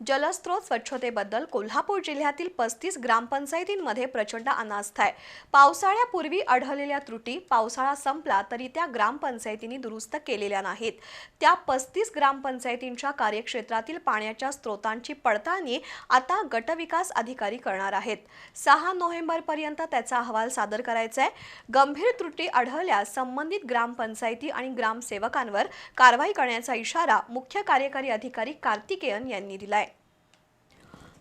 जलस्रोत स्वच्छतेबद्दल कोल्हापूर जिल्ह्यातील पस्तीस ग्रामपंचायतींमध्ये प्रचंड अनास्था आहे. पावसाळ्यापूर्वी आढळलेल्या त्रुटी पावसाळा संपला तरी त्या ग्रामपंचायतींनी दुरुस्त केलेल्या नाहीत. त्या पस्तीस ग्रामपंचायतींच्या कार्यक्षेत्रातील पाण्याच्या स्रोतांची पडताळणी आता गटविकास अधिकारी करणार आहेत. सहा नोव्हेंबरपर्यंत त्याचा अहवाल सादर करायचा आहे. गंभीर त्रुटी आढळल्यास संबंधित ग्रामपंचायती आणि ग्रामसेवकांवर कारवाई करण्याचा इशारा मुख्य कार्यकारी अधिकारी कार्तिकेयन यांनी दिलाय.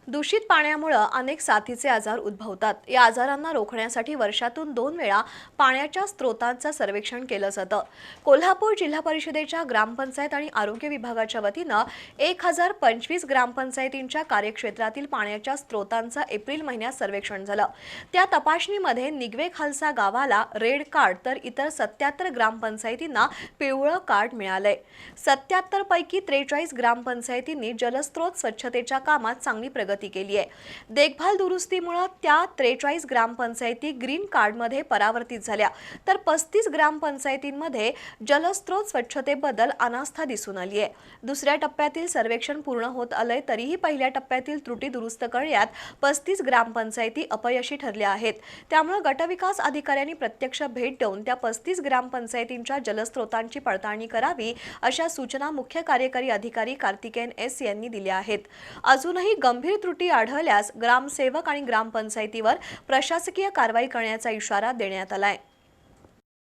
दूषित पाण्यामुळं अनेक साथीचे आजार उद्भवतात. या आजारांना रोखण्यासाठी वर्षातून दोन वेळा पाण्याच्या स्रोतांचं सर्वेक्षण केलं जातं कोल्हापूर जिल्हा परिषदेच्या ग्रामपंचायत आणि आरोग्य विभागाच्या वतीनं एक हजार पंचवीस ग्रामपंचायतींच्या कार्यक्षेत्रातील पाण्याच्या स्रोतांचं एप्रिल महिन्यात सर्वेक्षण झालं. त्या तपासणीमध्ये निगवे खालसा गावाला रेड कार्ड तर इतर सत्याहत्तर ग्रामपंचायतींना पिवळं कार्ड मिळालंय. सत्याहत्तर पैकी त्रेचाळीस ग्रामपंचायतींनी जलस्रोत स्वच्छतेच्या कामात चांगली प्रगती केली आहे. देखभाल दुरुस्तीमुळे त्या त्रेचाळीस ग्रामपंचायती ग्रीन कार्डमध्ये परावर्तित झाल्या. तर पस्तीस ग्रामपंचायतींमध्ये जलस्रोत स्वच्छतेबद्दल अनास्था दिसून आली आहे. दुसऱ्या टप्प्यातील सर्वेक्षण पूर्ण होत आलंय तरीही पहिल्या टप्प्यातील त्रुटी दुरुस्त करण्यात पस्तीस ग्रामपंचायती अपयशी ठरल्या आहेत. त्यामुळे गटविकास अधिकाऱ्यांनी प्रत्यक्ष भेट देऊन त्या पस्तीस ग्रामपंचायतींच्या जलस्रोतांची पडताळणी करावी अशा सूचना मुख्य कार्यकारी अधिकारी कार्तिकेयन एस यांनी दिल्या आहेत. अजूनही गंभीर त्रुटी आढळल्यास ग्रामसेवक आणि ग्रामपंचायतीवर प्रशासकीय कारवाई करण्याचा इशारा देण्यात आलाय.